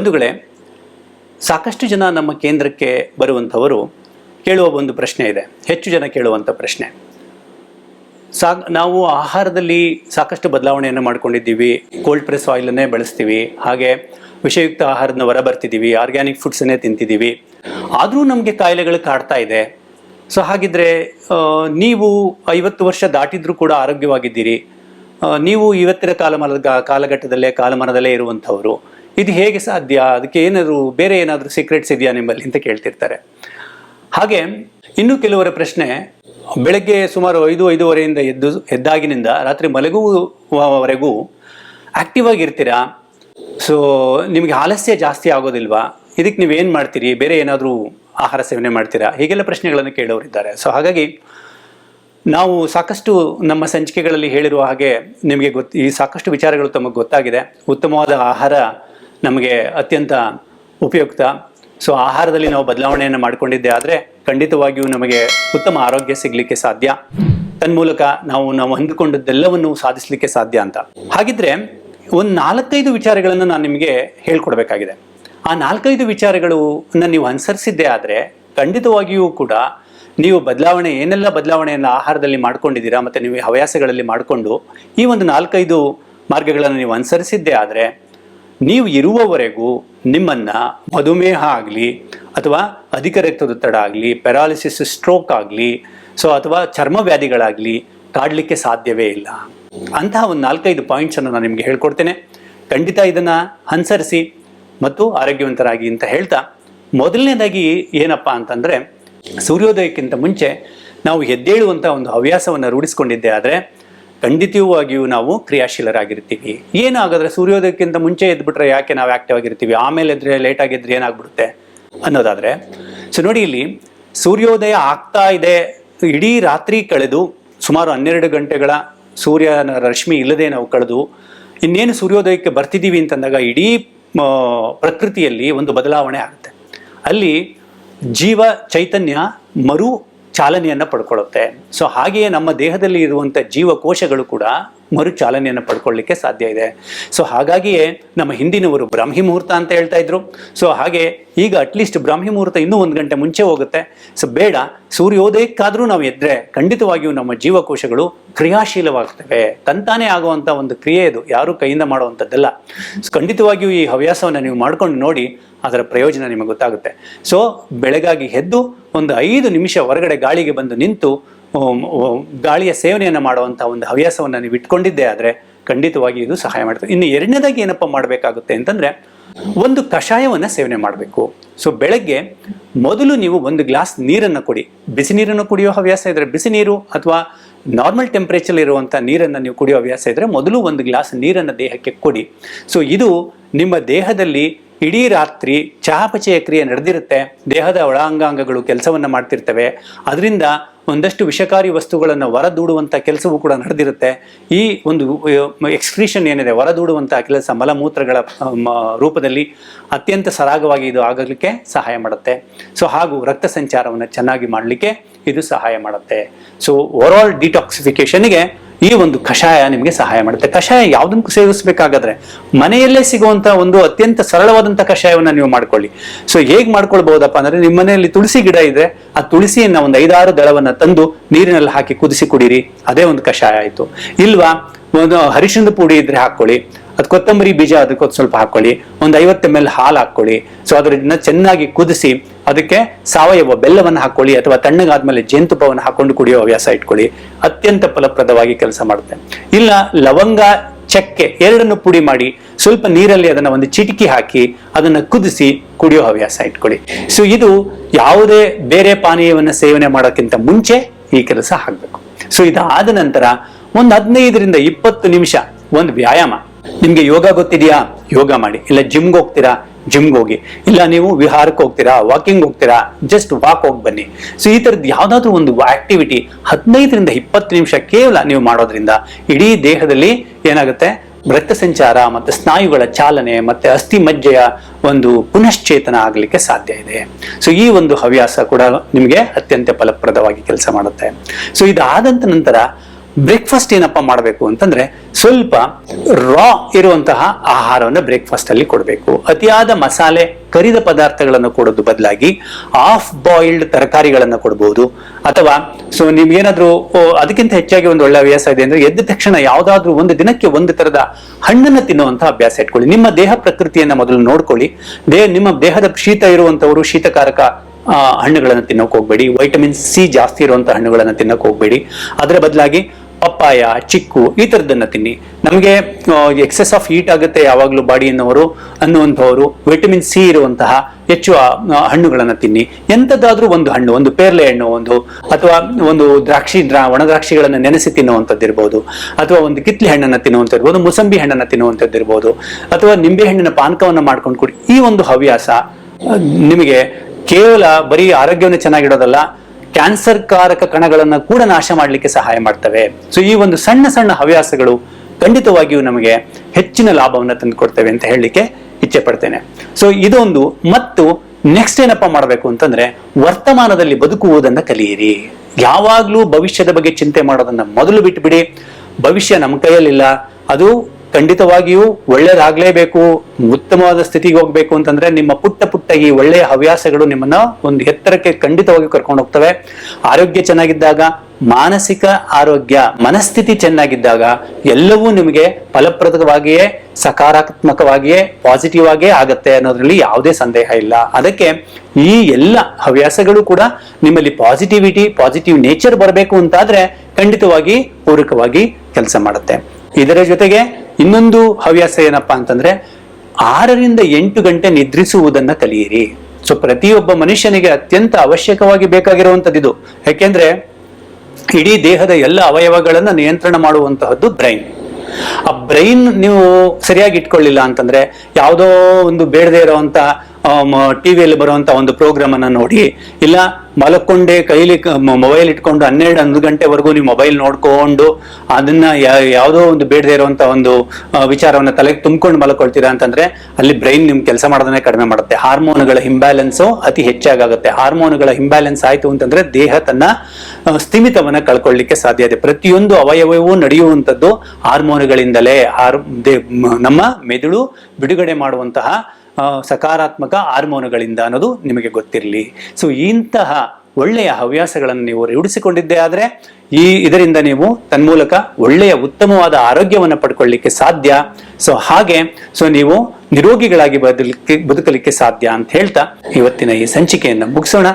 ಬಂಧುಗಳೇ, ಸಾಕಷ್ಟು ಜನ ನಮ್ಮ ಕೇಂದ್ರಕ್ಕೆ ಬರುವಂಥವರು ಕೇಳುವ ಒಂದು ಪ್ರಶ್ನೆ ಇದೆ. ಹೆಚ್ಚು ಜನ ಕೇಳುವಂಥ ಪ್ರಶ್ನೆ. ಸಾ ನಾವು ಆಹಾರದಲ್ಲಿ ಸಾಕಷ್ಟು ಬದಲಾವಣೆಯನ್ನು ಮಾಡ್ಕೊಂಡಿದ್ದೀವಿ. ಕೋಲ್ಡ್ ಪ್ರೆಸ್ ಆಯಿಲನ್ನೇ ಬಳಸ್ತೀವಿ. ಹಾಗೆ ವಿಷಯುಕ್ತ ಆಹಾರನ ಹೊರ ಬರ್ತಿದ್ದೀವಿ. ಆರ್ಗ್ಯಾನಿಕ್ ಫುಡ್ಸನ್ನೇ ತಿಂತಿದ್ದೀವಿ. ಆದರೂ ನಮಗೆ ಕಾಯಿಲೆಗಳು ಕಾಡ್ತಾ ಇದೆ. ಸೊ ಹಾಗಿದ್ರೆ ನೀವು ಐವತ್ತು ವರ್ಷ ದಾಟಿದ್ರೂ ಕೂಡ ಆರೋಗ್ಯವಾಗಿದ್ದೀರಿ. ನೀವು ಇವತ್ತಿನ ಕಾಲಮಾನದ ಕಾಲಘಟ್ಟದಲ್ಲೇ, ಕಾಲಮಾನದಲ್ಲೇ ಇರುವಂಥವರು. ಇದು ಹೇಗೆ ಸಾಧ್ಯ? ಅದಕ್ಕೆ ಏನಾದರೂ ಬೇರೆ ಏನಾದರೂ ಸೀಕ್ರೆಟ್ಸ್ ಇದೆಯಾ ನಿಮ್ಮಲ್ಲಿ ಅಂತ ಕೇಳ್ತಿರ್ತಾರೆ. ಹಾಗೆ ಇನ್ನು ಕೆಲವರ ಪ್ರಶ್ನೆ, ಬೆಳಗ್ಗೆ ಸುಮಾರು ಐದು, ಐದೂವರೆಯಿಂದ ಎದ್ದು, ಎದ್ದಾಗಿನಿಂದ ರಾತ್ರಿ ಮಲಗುವವರೆಗೂ ಆಕ್ಟಿವ್ ಆಗಿರ್ತೀರಾ ಸೊ ನಿಮಗೆ ಆಲಸ್ಯ ಜಾಸ್ತಿ ಆಗೋದಿಲ್ವಾ? ಇದಕ್ಕೆ ನೀವೇನು ಮಾಡ್ತೀರಿ? ಬೇರೆ ಏನಾದರೂ ಆಹಾರ ಸೇವನೆ ಮಾಡ್ತೀರಾ? ಹೀಗೆಲ್ಲ ಪ್ರಶ್ನೆಗಳನ್ನು ಕೇಳೋರಿದ್ದಾರೆ ಸೊ ಹಾಗಾಗಿ ನಾವು ಸಾಕಷ್ಟು ನಮ್ಮ ಸಂಚಿಕೆಗಳಲ್ಲಿ ಹೇಳಿರುವ ಹಾಗೆ ನಿಮಗೆ ಗೊತ್ತು ಈ ಸಾಕಷ್ಟು ವಿಚಾರಗಳು ತಮಗೆ ಗೊತ್ತಾಗಿದೆ. ಉತ್ತಮವಾದ ಆಹಾರ ನಮಗೆ ಅತ್ಯಂತ ಉಪಯುಕ್ತ. ಸೊ ಆಹಾರದಲ್ಲಿ ನಾವು ಬದಲಾವಣೆಯನ್ನು ಮಾಡಿಕೊಂಡಿದ್ದೆ ಆದರೆ ಖಂಡಿತವಾಗಿಯೂ ನಮಗೆ ಉತ್ತಮ ಆರೋಗ್ಯ ಸಿಗಲಿಕ್ಕೆ ಸಾಧ್ಯ. ತನ್ಮೂಲಕ ನಾವು ನಾವು ಹೊಂದಿಕೊಂಡದ್ದೆಲ್ಲವನ್ನು ಸಾಧಿಸಲಿಕ್ಕೆ ಸಾಧ್ಯ ಅಂತ. ಹಾಗಿದ್ರೆ ಒಂದು ನಾಲ್ಕೈದು ವಿಚಾರಗಳನ್ನು ನಾನು ನಿಮಗೆ ಹೇಳ್ಕೊಡ್ಬೇಕಾಗಿದೆ. ಆ ನಾಲ್ಕೈದು ವಿಚಾರಗಳು ನೀವು ಅನುಸರಿಸಿದ್ದೇ ಆದರೆ ಖಂಡಿತವಾಗಿಯೂ ಕೂಡ ನೀವು ಬದಲಾವಣೆ, ಏನೆಲ್ಲ ಬದಲಾವಣೆಯನ್ನು ಆಹಾರದಲ್ಲಿ ಮಾಡ್ಕೊಂಡಿದ್ದೀರಾ ಮತ್ತು ನೀವು ಹವ್ಯಾಸಗಳಲ್ಲಿ ಮಾಡಿಕೊಂಡು ಈ ಒಂದು ನಾಲ್ಕೈದು ಮಾರ್ಗಗಳನ್ನು ನೀವು ಅನುಸರಿಸಿದ್ದೇ ಆದರೆ ನೀವು ಇರುವವರೆಗೂ ನಿಮ್ಮನ್ನು ಮಧುಮೇಹ ಆಗಲಿ ಅಥವಾ ಅಧಿಕ ರಕ್ತದೊತ್ತಡ ಆಗಲಿ ಪ್ಯಾರಾಲಿಸಿಸ್ ಸ್ಟ್ರೋಕ್ ಆಗಲಿ ಸೊ ಅಥವಾ ಚರ್ಮ ವ್ಯಾಧಿಗಳಾಗಲಿ ಕಾಡಲಿಕ್ಕೆ ಸಾಧ್ಯವೇ ಇಲ್ಲ. ಅಂತಹ ಒಂದು ನಾಲ್ಕೈದು ಪಾಯಿಂಟ್ಸನ್ನು ನಾನು ನಿಮಗೆ ಹೇಳ್ಕೊಡ್ತೇನೆ. ಖಂಡಿತ ಇದನ್ನು ಅನುಸರಿಸಿ ಮತ್ತು ಆರೋಗ್ಯವಂತರಾಗಿ ಅಂತ ಹೇಳ್ತಾ. ಮೊದಲನೇದಾಗಿ ಏನಪ್ಪ ಅಂತಂದರೆ ಸೂರ್ಯೋದಯಕ್ಕಿಂತ ಮುಂಚೆ ನಾವು ಎದ್ದೇಳುವಂಥ ಒಂದು ಹವ್ಯಾಸವನ್ನು ರೂಢಿಸ್ಕೊಂಡಿದ್ದೆ ಆದರೆ ಖಂಡಿತವಾಗಿಯೂ ನಾವು ಕ್ರಿಯಾಶೀಲರಾಗಿರ್ತೀವಿ. ಏನಾಗಿದ್ರೆ ಸೂರ್ಯೋದಯಕ್ಕಿಂತ ಮುಂಚೆ ಎದ್ಬಿಟ್ರೆ ಯಾಕೆ ನಾವು ಆಕ್ಟಿವ್ ಆಗಿರ್ತೀವಿ? ಆಮೇಲೆ ಎದ್ರೆ ಲೇಟ್ ಆಗಿದ್ರೆ ಏನಾಗ್ಬಿಡುತ್ತೆ? ಅನ್ನೋದಾದ್ರೆ ಸೊ ನೋಡಿ ಇಲ್ಲಿ ಸೂರ್ಯೋದಯ ಆಗ್ತಾ ಇದೆ. ಇಡೀ ರಾತ್ರಿ ಕಳೆದು ಸುಮಾರು ಹನ್ನೆರಡು ಗಂಟೆಗಳ ಸೂರ್ಯನ ರಶ್ಮಿ ಇಲ್ಲದೆ ನಾವು ಕಳೆದು, ಇನ್ನೇನು ಸೂರ್ಯೋದಯಕ್ಕೆ ಬರ್ತಿದ್ದೀವಿ ಅಂತಂದಾಗ ಇಡೀ ಪ್ರಕೃತಿಯಲ್ಲಿ ಒಂದು ಬದಲಾವಣೆ ಆಗುತ್ತೆ. ಅಲ್ಲಿ ಜೀವ ಚೈತನ್ಯ ಮರು ಚಾಲನೆಯನ್ನು ಪಡ್ಕೊಳ್ಳುತ್ತೆ. ಸೊ ಹಾಗೆಯೇ ನಮ್ಮ ದೇಹದಲ್ಲಿ ಇರುವಂಥ ಜೀವಕೋಶಗಳು ಕೂಡ ಮರು ಚಾಲನೆಯನ್ನು ಪಡ್ಕೊಳ್ಳಿಕ್ಕೆ ಸಾಧ್ಯ ಇದೆ. ಸೊ ಹಾಗಾಗಿಯೇ ನಮ್ಮ ಹಿಂದಿನವರು ಬ್ರಾಹ್ಮಿ ಮುಹೂರ್ತ ಅಂತ ಹೇಳ್ತಾ ಇದ್ರು. ಸೊ ಹಾಗೆ ಈಗ ಅಟ್ಲೀಸ್ಟ್ ಬ್ರಾಹ್ಮಿ ಮುಹೂರ್ತ ಇನ್ನೂ ಒಂದು ಗಂಟೆ ಮುಂಚೆ ಹೋಗುತ್ತೆ. ಸೊ ಬೇಡ, ಸೂರ್ಯೋದಯಕ್ಕಾದರೂ ನಾವು ಎದ್ರೆ ಖಂಡಿತವಾಗಿಯೂ ನಮ್ಮ ಜೀವಕೋಶಗಳು ಕ್ರಿಯಾಶೀಲವಾಗ್ತವೆ. ತಂತಾನೇ ಆಗುವಂಥ ಒಂದು ಕ್ರಿಯೆ ಇದು. ಯಾರೂ ಕೈಯಿಂದ ಮಾಡುವಂಥದ್ದಲ್ಲ ಸೊ ಖಂಡಿತವಾಗಿಯೂ ಈ ಹವ್ಯಾಸವನ್ನು ನೀವು ಮಾಡ್ಕೊಂಡು ನೋಡಿ, ಅದರ ಪ್ರಯೋಜನ ನಿಮಗೆ ಗೊತ್ತಾಗುತ್ತೆ. ಸೊ ಬೆಳಗಾಗಿ ಎದ್ದು ಒಂದು ಐದು ನಿಮಿಷ ಹೊರಗಡೆ ಗಾಳಿಗೆ ಬಂದು ನಿಂತು ಗಾಳಿಯ ಸೇವನೆಯನ್ನು ಮಾಡುವಂಥ ಒಂದು ಹವ್ಯಾಸವನ್ನು ನೀವು ಇಟ್ಕೊಂಡಿದ್ದೆ ಆದರೆ ಖಂಡಿತವಾಗಿ ಇದು ಸಹಾಯ ಮಾಡ್ತದೆ. ಇನ್ನು ಎರಡನೇದಾಗಿ ಏನಪ್ಪ ಮಾಡಬೇಕಾಗುತ್ತೆ ಅಂತಂದರೆ ಒಂದು ಕಷಾಯವನ್ನು ಸೇವನೆ ಮಾಡಬೇಕು. ಸೊ ಬೆಳಗ್ಗೆ ಮೊದಲು ನೀವು ಒಂದು ಗ್ಲಾಸ್ ನೀರನ್ನು ಕೊಡಿ. ಬಿಸಿ ನೀರನ್ನು ಕುಡಿಯೋ ಹವ್ಯಾಸ ಇದ್ದರೆ ಬಿಸಿ ನೀರು ಅಥವಾ ನಾರ್ಮಲ್ ಟೆಂಪ್ರೇಚರ್ ಇರುವಂಥ ನೀರನ್ನು ನೀವು ಕುಡಿಯೋ ಹವ್ಯಾಸ ಇದ್ದರೆ ಮೊದಲು ಒಂದು ಗ್ಲಾಸ್ ನೀರನ್ನು ದೇಹಕ್ಕೆ ಕೊಡಿ. ಸೊ ಇದು ನಿಮ್ಮ ದೇಹದಲ್ಲಿ ಇಡೀ ರಾತ್ರಿ ಚಹಾಪಚಯ ಕ್ರಿಯೆ ನಡೆದಿರುತ್ತೆ. ದೇಹದ ಒಳಾಂಗಾಂಗಗಳು ಕೆಲಸವನ್ನು ಮಾಡ್ತಿರ್ತವೆ. ಅದರಿಂದ ಒಂದಷ್ಟು ವಿಷಕಾರಿ ವಸ್ತುಗಳನ್ನು ಹೊರದೂಡುವಂಥ ಕೆಲಸವೂ ಕೂಡ ನಡೆದಿರುತ್ತೆ. ಈ ಒಂದು ಎಕ್ಸ್ಕ್ರೀಷನ್ ಏನಿದೆ ಹೊರದೂಡುವಂಥ ಕೆಲಸ ಮಲಮೂತ್ರಗಳ ರೂಪದಲ್ಲಿ ಅತ್ಯಂತ ಸರಾಗವಾಗಿ ಇದು ಆಗಲಿಕ್ಕೆ ಸಹಾಯ ಮಾಡುತ್ತೆ. ಸೊ, ಹಾಗೂ ರಕ್ತ ಸಂಚಾರವನ್ನು ಚೆನ್ನಾಗಿ ಮಾಡಲಿಕ್ಕೆ ಇದು ಸಹಾಯ ಮಾಡುತ್ತೆ. ಸೊ ಓವರಾಲ್ ಡಿಟಾಕ್ಸಿಫಿಕೇಶನ್ಗೆ ಈ ಒಂದು ಕಷಾಯ ನಿಮಗೆ ಸಹಾಯ ಮಾಡುತ್ತೆ. ಕಷಾಯ ಯಾವುದನ್ನು ಸೇವಿಸಬೇಕಾಗಾದ್ರೆ ಮನೆಯಲ್ಲೇ ಸಿಗುವಂತ ಒಂದು ಅತ್ಯಂತ ಸರಳವಾದಂತಹ ಕಷಾಯವನ್ನು ನೀವು ಮಾಡ್ಕೊಳ್ಳಿ. ಸೊ ಹೇಗೆ ಮಾಡ್ಕೊಳ್ಬಹುದಪ್ಪ ಅಂದ್ರೆ ನಿಮ್ಮ ಮನೆಯಲ್ಲಿ ತುಳಸಿ ಗಿಡ ಇದ್ರೆ ಆ ತುಳಸಿಯನ್ನ ಒಂದು ಐದಾರು ದಳವನ್ನ ತಂದು ನೀರಿನಲ್ಲಿ ಹಾಕಿ ಕುದಿಸಿ ಕುಡೀರಿ. ಅದೇ ಒಂದು ಕಷಾಯ ಆಯಿತು. ಇಲ್ವಾ? ಒಂದು ಹರಿಶಿನ ಪುಡಿ ಇದ್ರೆ ಹಾಕೊಳ್ಳಿ ಅದು ಕೊತ್ತಂಬರಿ ಬೀಜ ಅದಕ್ಕೆ ಒಂದ್ ಸ್ವಲ್ಪ ಹಾಕೊಳ್ಳಿ. ಒಂದು ಐವತ್ತು ಎಂ ಎಲ್ ಹಾಲು ಹಾಕೊಳ್ಳಿ. ಸೊ ಅದನ್ನ ಚೆನ್ನಾಗಿ ಕುದಿಸಿ, ಅದಕ್ಕೆ ಸಾವಯವ ಬೆಲ್ಲವನ್ನು ಹಾಕೊಳ್ಳಿ ಅಥವಾ ತಣ್ಣಗಾದ್ಮೇಲೆ ಜೇನುತುಪ್ಪವನ್ನು ಹಾಕೊಂಡು ಕುಡಿಯೋ ಹವ್ಯಾಸ ಇಟ್ಕೊಳ್ಳಿ. ಅತ್ಯಂತ ಫಲಪ್ರದವಾಗಿ ಕೆಲಸ ಮಾಡುತ್ತೆ. ಇಲ್ಲ, ಲವಂಗ, ಚಕ್ಕೆ ಎರಡನ್ನು ಪುಡಿ ಮಾಡಿ ಸ್ವಲ್ಪ ನೀರಲ್ಲಿ ಅದನ್ನ ಒಂದು ಚಿಟಿಕಿ ಹಾಕಿ ಅದನ್ನ ಕುದಿಸಿ ಕುಡಿಯೋ ಹವ್ಯಾಸ ಇಟ್ಕೊಳ್ಳಿ. ಸೊ ಇದು ಯಾವುದೇ ಬೇರೆ ಪಾನೀಯವನ್ನು ಸೇವನೆ ಮಾಡೋಕ್ಕಿಂತ ಮುಂಚೆ ಈ ಕೆಲಸ ಆಗಬೇಕು. ಸೊ ಇದಾದ ನಂತರ ಒಂದು ಹದಿನೈದರಿಂದ ಇಪ್ಪತ್ತು ನಿಮಿಷ ಒಂದು ವ್ಯಾಯಾಮ. ನಿಮ್ಗೆ ಯೋಗ ಗೊತ್ತಿದೆಯಾ? ಯೋಗ ಮಾಡಿ. ಇಲ್ಲ ಜಿಮ್ಗೆ ಹೋಗ್ತೀರಾ? ಜಿಮ್ಗೆ ಹೋಗಿ. ಇಲ್ಲ ನೀವು ವಿಹಾರಕ್ಕೆ ಹೋಗ್ತೀರಾ? ವಾಕಿಂಗ್ ಹೋಗ್ತೀರಾ? ಜಸ್ಟ್ ವಾಕ್ ಹೋಗಿ ಬನ್ನಿ. ಸೊ ಈ ಥರದ್ದು ಯಾವುದಾದ್ರೂ ಒಂದು ಆಕ್ಟಿವಿಟಿ ಹದಿನೈದರಿಂದ ಇಪ್ಪತ್ತು ನಿಮಿಷ ಕೇವಲ ನೀವು ಮಾಡೋದ್ರಿಂದ ಇಡೀ ದೇಹದಲ್ಲಿ ಏನಾಗುತ್ತೆ? ರಕ್ತ ಸಂಚಾರ ಮತ್ತೆ ಸ್ನಾಯುಗಳ ಚಾಲನೆ ಮತ್ತೆ ಅಸ್ಥಿ ಮಜ್ಜೆಯ ಒಂದು ಪುನಶ್ಚೇತನ ಆಗಲಿಕ್ಕೆ ಸಾಧ್ಯ ಇದೆ. ಸೊ ಈ ಒಂದು ಹವ್ಯಾಸ ಕೂಡ ನಿಮಗೆ ಅತ್ಯಂತ ಫಲಪ್ರದವಾಗಿ ಕೆಲಸ ಮಾಡುತ್ತೆ. ಸೊ ಇದಾದಂತ ನಂತರ ಬ್ರೇಕ್ಫಾಸ್ಟ್ ಏನಪ್ಪ ಮಾಡಬೇಕು ಅಂತಂದ್ರೆ ಸ್ವಲ್ಪ ರಾ ಇರುವಂತಹ ಆಹಾರವನ್ನು ಬ್ರೇಕ್ಫಾಸ್ಟ್ ಅಲ್ಲಿ ಕೊಡಬೇಕು. ಅತಿಯಾದ ಮಸಾಲೆ, ಕರಿದ ಪದಾರ್ಥಗಳನ್ನು ಕೊಡೋದು ಬದಲಾಗಿ ಆಫ್ ಬಾಯಿಲ್ಡ್ ತರಕಾರಿಗಳನ್ನು ಕೊಡಬಹುದು ಅಥವಾ ಸೊ ನಿಮ್ಗೇನಾದ್ರೂ ಅದಕ್ಕಿಂತ ಹೆಚ್ಚಾಗಿ ಒಂದು ಒಳ್ಳೆ ಹವ್ಯಾಸ ಇದೆ ಅಂದ್ರೆ ಎದ್ದ ತಕ್ಷಣ ಯಾವ್ದಾದ್ರೂ ಒಂದು ದಿನಕ್ಕೆ ಒಂದು ತರದ ಹಣ್ಣನ್ನು ತಿನ್ನುವಂತಹ ಅಭ್ಯಾಸ ಇಟ್ಕೊಳ್ಳಿ. ನಿಮ್ಮ ದೇಹ ಪ್ರಕೃತಿಯನ್ನ ಮೊದಲು ನೋಡ್ಕೊಳ್ಳಿ. ದೇಹ ನಿಮ್ಮ ದೇಹದ ಶೀತ ಇರುವಂತವರು ಶೀತಕಾರಕ ಹಣ್ಣುಗಳನ್ನು ತಿನ್ನೋಕೆ ಹೋಗ್ಬೇಡಿ. ವೈಟಮಿನ್ ಸಿ ಜಾಸ್ತಿ ಇರುವಂತಹ ಹಣ್ಣುಗಳನ್ನು ತಿನ್ನೋಕೆ ಹೋಗ್ಬೇಡಿ. ಅದರ ಬದಲಾಗಿ ಪಪ್ಪಾಯ, ಚಿಕ್ಕು ಈ ಥರದ್ದನ್ನ ತಿನ್ನಿ. ನಮಗೆ ಎಕ್ಸೆಸ್ ಆಫ್ ಹೀಟ್ ಆಗುತ್ತೆ ಯಾವಾಗಲೂ ಬಾಡಿ ಅನ್ನೋರು ಅನ್ನುವಂಥವರು. ವಿಟಮಿನ್ ಸಿ ಇರುವಂತಹ ಹೆಚ್ಚು ಹಣ್ಣುಗಳನ್ನು ತಿನ್ನಿ. ಎಂಥದ್ದಾದ್ರೂ ಒಂದು ಹಣ್ಣು, ಒಂದು ಪೇರ್ಲೆ ಹಣ್ಣು, ಒಂದು, ಅಥವಾ ಒಂದು ದ್ರಾಕ್ಷಿ, ದ್ರಾ ಒಣ ದ್ರಾಕ್ಷಿಗಳನ್ನು ನೆನೆಸಿ ತಿನ್ನುವಂಥದ್ದು ಇರ್ಬೋದು ಅಥವಾ ಒಂದು ಕಿತ್ಲೆ ಹಣ್ಣನ್ನು ಇರ್ಬೋದು ಮುಸಂಬಿ ಹಣ್ಣನ್ನು ತಿನ್ನುವಂಥದ್ದು ಇರ್ಬೋದು ಅಥವಾ ನಿಂಬೆ ಹಣ್ಣಿನ ಪಾನಕವನ್ನು ಮಾಡ್ಕೊಂಡು ಕುಡಿ. ಈ ಒಂದು ಹವ್ಯಾಸ ನಿಮಗೆ ಕೇವಲ ಬರೀ ಆರೋಗ್ಯವನ್ನು ಚೆನ್ನಾಗಿಡೋದಲ್ಲ ಕ್ಯಾನ್ಸರ್ ಕಾರಕ ಕಣಗಳನ್ನು ಕೂಡ ನಾಶ ಮಾಡಲಿಕ್ಕೆ ಸಹಾಯ ಮಾಡ್ತವೆ. ಸೊ ಈ ಒಂದು ಸಣ್ಣ ಸಣ್ಣ ಹವ್ಯಾಸಗಳು ಖಂಡಿತವಾಗಿಯೂ ನಮಗೆ ಹೆಚ್ಚಿನ ಲಾಭವನ್ನು ತಂದುಕೊಡ್ತೇವೆ ಅಂತ ಹೇಳಲಿಕ್ಕೆ ಇಚ್ಛೆ ಪಡ್ತೇನೆ. ಸೊ ಇದೊಂದು ಮತ್ತು ನೆಕ್ಸ್ಟ್ ಏನಪ್ಪ ಮಾಡಬೇಕು ಅಂತಂದ್ರೆ ವರ್ತಮಾನದಲ್ಲಿ ಬದುಕುವುದನ್ನ ಕಲಿಯಿರಿ. ಯಾವಾಗ್ಲೂ ಭವಿಷ್ಯದ ಬಗ್ಗೆ ಚಿಂತೆ ಮಾಡೋದನ್ನ ಮೊದಲು ಬಿಟ್ಟುಬಿಡಿ ಭವಿಷ್ಯ ನಮ್ಮ ಕೈಯಲ್ಲಿಲ್ಲ. ಅದು ಖಂಡಿತವಾಗಿಯೂ ಒಳ್ಳೇದಾಗಲೇಬೇಕು, ಉತ್ತಮವಾದ ಸ್ಥಿತಿಗೆ ಹೋಗ್ಬೇಕು ಅಂತಂದ್ರೆ ನಿಮ್ಮ ಪುಟ್ಟ ಪುಟ್ಟ ಈ ಒಳ್ಳೆಯ ಹವ್ಯಾಸಗಳು ನಿಮ್ಮನ್ನ ಒಂದು ಎತ್ತರಕ್ಕೆ ಖಂಡಿತವಾಗಿ ಕರ್ಕೊಂಡು ಹೋಗ್ತವೆ. ಆರೋಗ್ಯ ಚೆನ್ನಾಗಿದ್ದಾಗ, ಮಾನಸಿಕ ಆರೋಗ್ಯ, ಮನಸ್ಥಿತಿ ಚೆನ್ನಾಗಿದ್ದಾಗ ಎಲ್ಲವೂ ನಿಮಗೆ ಫಲಪ್ರದವಾಗಿಯೇ, ಸಕಾರಾತ್ಮಕವಾಗಿಯೇ ಪಾಸಿಟಿವ್ ಆಗೇ ಆಗತ್ತೆ ಅನ್ನೋದ್ರಲ್ಲಿ ಯಾವುದೇ ಸಂದೇಹ ಇಲ್ಲ. ಅದಕ್ಕೆ ಈ ಎಲ್ಲ ಹವ್ಯಾಸಗಳು ಕೂಡ ನಿಮ್ಮಲ್ಲಿ ಪಾಸಿಟಿವಿಟಿ ಪಾಸಿಟಿವ್ ನೇಚರ್ ಬರಬೇಕು ಅಂತಾದ್ರೆ ಖಂಡಿತವಾಗಿ ಪೂರಕವಾಗಿ ಕೆಲಸ ಮಾಡುತ್ತೆ. ಇದರ ಜೊತೆಗೆ ಇನ್ನೊಂದು ಹವ್ಯಾಸ ಏನಪ್ಪಾ ಅಂತಂದ್ರೆ ಆರರಿಂದ ಎಂಟು ಗಂಟೆ ನಿದ್ರಿಸುವುದನ್ನ ಕಲಿಯಿರಿ. ಸೊ ಪ್ರತಿಯೊಬ್ಬ ಮನುಷ್ಯನಿಗೆ ಅತ್ಯಂತ ಅವಶ್ಯಕವಾಗಿ ಇದು ಯಾಕೆಂದ್ರೆ ಇಡೀ ದೇಹದ ಎಲ್ಲ ಅವಯವಗಳನ್ನ ನಿಯಂತ್ರಣ ಮಾಡುವಂತಹದ್ದು ಬ್ರೈನ್. ಆ ಬ್ರೈನ್ ನೀವು ಸರಿಯಾಗಿ ಇಟ್ಕೊಳ್ಳಿಲ್ಲ ಅಂತಂದ್ರೆ ಯಾವುದೋ ಒಂದು ಬೇಡದೇ ಇರುವಂತ ಟಿವಿಯಲ್ಲಿ ಬರುವಂತ ಒಂದು ಪ್ರೋಗ್ರಾಮ್ ಅನ್ನ ನೋಡಿ, ಇಲ್ಲ ಮಲಕೊಂಡೆ ಕೈಲಿ ಮೊಬೈಲ್ ಇಟ್ಕೊಂಡು ಹನ್ನೆರಡು, ಹನ್ನೊಂದು ಗಂಟೆವರೆಗೂ ನೀವು ಮೊಬೈಲ್ ನೋಡ್ಕೊಂಡು ಅದನ್ನ ಯಾವುದೋ ಒಂದು ಬೇಡದೇ ಇರುವಂತ ಒಂದು ವಿಚಾರವನ್ನ ತಲೆಗೆ ತುಂಬಿಕೊಂಡು ಮಲ್ಕೊಳ್ತೀರಾ ಅಂತಂದ್ರೆ ಅಲ್ಲಿ ಬ್ರೈನ್ ನಿಮ್ ಕೆಲಸ ಮಾಡೋದನ್ನೇ ಕಡಿಮೆ ಮಾಡುತ್ತೆ. ಹಾರ್ಮೋನ್ಗಳ ಇಂಬ್ಯಾಲೆನ್ಸ್ ಅತಿ ಹೆಚ್ಚಾಗುತ್ತೆ ಹಾರ್ಮೋನ್ಗಳ ಹಿಂಬ್ಯಾಲೆನ್ಸ್ ಆಯ್ತು ಅಂತಂದ್ರೆ ದೇಹ ತನ್ನ ಸ್ಥಿಮಿತವನ್ನ ಕಳ್ಕೊಳ್ಳಿಕ್ಕೆ ಸಾಧ್ಯ ಇದೆ. ಪ್ರತಿಯೊಂದು ಅವಯವವೂ ನಡೆಯುವಂಥದ್ದು ಹಾರ್ಮೋನುಗಳಿಂದಲೇ. ಹಾರ್ ನಮ್ಮ ಮೆದುಳು ಬಿಡುಗಡೆ ಮಾಡುವಂತಹ ಸಕಾರಾತ್ಮಕ ಹಾರ್ಮೋನುಗಳಿಂದ ಅನ್ನೋದು ನಿಮಗೆ ಗೊತ್ತಿರಲಿ. ಸೊ ಇಂತಹ ಒಳ್ಳೆಯ ಹವ್ಯಾಸಗಳನ್ನು ನೀವು ರೂಢಿಸಿಕೊಂಡಿದ್ದೇ ಆದರೆ, ಈ ಇದರಿಂದ ನೀವು ತನ್ಮೂಲಕ ಒಳ್ಳೆಯ ಉತ್ತಮವಾದ ಆರೋಗ್ಯವನ್ನು ಪಡ್ಕೊಳ್ಳಿಕ್ಕೆ ಸಾಧ್ಯ. ಸೊ ಹಾಗೆ ಸೊ ನೀವು ನಿರೋಗಿಗಳಾಗಿ ಬದಲಿಕ್ಕೆ ಬದುಕಲಿಕ್ಕೆ ಸಾಧ್ಯ ಅಂತ ಹೇಳ್ತಾ ಇವತ್ತಿನ ಈ ಸಂಚಿಕೆಯನ್ನು ಮುಗಿಸೋಣ.